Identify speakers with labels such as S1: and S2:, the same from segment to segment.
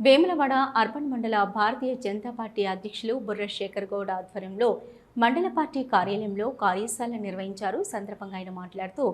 S1: Vemulawada urban మండల Bharatiya Janata party అధ్యక్షులు బుర్ర శేఖర్ గౌడ్ ఆధ్వర్యంలో మండల పార్టీ కార్యాలయంలో కార్యశాల నిర్వహించారు. సందర్భంగా ఆయన మాట్లాడుతూ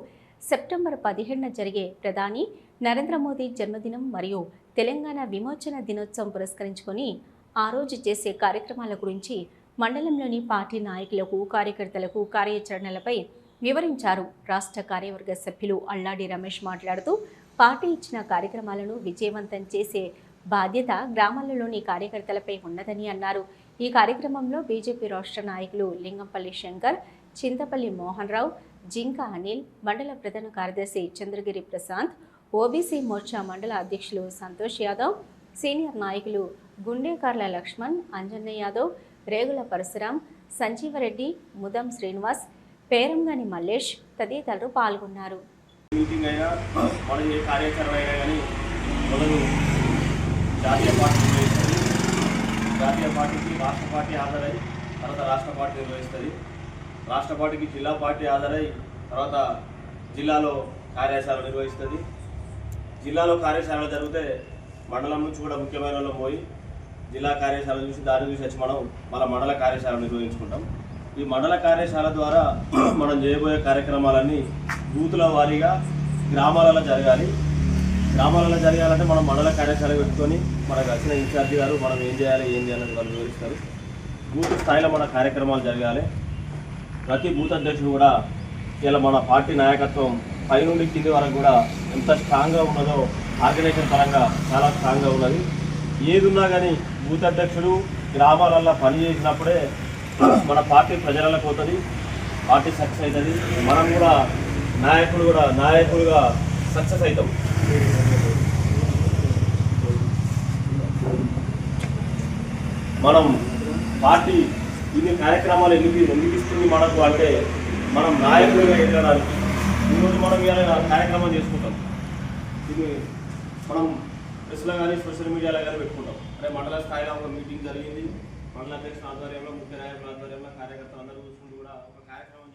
S1: సెప్టెంబర్ పదిహేడున జరిగే ప్రధాని నరేంద్ర మోదీ జన్మదినం మరియు తెలంగాణ విమోచన దినోత్సవం పురస్కరించుకొని ఆ రోజు చేసే కార్యక్రమాల గురించి మండలంలోని పార్టీ నాయకులకు కార్యకర్తలకు కార్యాచరణలపై వివరించారు. రాష్ట్ర కార్యవర్గ సభ్యులు అల్లాడి రమేష్ మాట్లాడుతూ పార్టీ ఇచ్చిన కార్యక్రమాలను విజయవంతం చేసే బాధ్యత గ్రామాలలోని కార్యకర్తలపై ఉన్నదని అన్నారు. ఈ కార్యక్రమంలో బీజేపీ రాష్ట్ర నాయకులు లింగంపల్లి శంకర్ చింతపల్లి మోహన్ రావు జింక అనిల్ మండల ప్రధాన కార్యదర్శి చంద్రగిరి ప్రశాంత్ ఓబీసీ మోర్చా మండల అధ్యక్షులు సంతోష్ యాదవ్ సీనియర్ నాయకులు గుండేకర్ల లక్ష్మణ్ అంజన్న యాదవ్ రేగుల పరశురాం సంజీవరెడ్డి ముదం శ్రీనివాస్ పేరంగాని మల్లేష్ తదితరులు పాల్గొన్నారు.
S2: జాతీయ పార్టీ నిర్వహిస్తుంది. జాతీయ పార్టీకి రాష్ట్ర పార్టీ ఆధారై తర్వాత రాష్ట్ర పార్టీ నిర్వహిస్తుంది. రాష్ట్ర పార్టీకి జిల్లా పార్టీ ఆధారై తర్వాత జిల్లాలో కార్యశాల నిర్వహిస్తుంది. జిల్లాలో కార్యశాలలు జరిగితే మండలం నుంచి కూడా ముఖ్యమైన వాళ్ళు పోయి జిల్లా కార్యశాల చూసి దారి చూసి వచ్చి మనం మన మండల కార్యశాల నిర్వహించుకుంటాం. ఈ మండల కార్యశాల ద్వారా మనం చేయబోయే కార్యక్రమాలన్నీ బూతుల వారీగా గ్రామాలలో జరగాలి. గ్రామాలలో జరగాలంటే మనం మండల కార్యశాల పెట్టుకొని మనకు వచ్చిన ఇన్ఛార్జి గారు మనం ఏం చేయాలి ఏం చేయాలని వాళ్ళు వివరిస్తారు. బూత్ స్థాయిలో మన కార్యక్రమాలు జరగాలి. ప్రతి బూత్ అధ్యక్షుడు కూడా ఇలా మన పార్టీ నాయకత్వం పైనుండి కింది వరకు కూడా ఎంత స్ట్రాంగ్గా ఉన్నదో ఆర్గనైజేషన్ పరంగా చాలా స్ట్రాంగ్గా ఉన్నది. ఏది ఉన్నా కానీ బూత్ అధ్యక్షుడు గ్రామాలలో పని చేసినప్పుడే మన పార్టీ ప్రజలకు పోతుంది పార్టీ సక్సెస్ అవుతుంది మనం కూడా నాయకుడు కూడా నాయకులుగా సక్సెస్ అవుతాం. మనం పార్టీ ఇన్ని కార్యక్రమాలు ఎందుకు ఎందుకు ఇస్తుంది మనకు అంటే మనం నాయకులుగా ఎదగడానికి ఈరోజు మనం ఇలా కార్యక్రమం చేసుకుంటాం. ఇది మనం ప్రెస్లో కానీ సోషల్ మీడియాలో కానీ పెట్టుకుంటాం. అంటే మండల స్థాయిలో ఒక మీటింగ్ జరిగింది. మండల అధ్యక్షుల ఆధ్వర్యంలో ముఖ్య నాయకుల ఆధ్వర్యంలో కార్యకర్తలు అందరూ కూడా ఒక కార్యక్రమం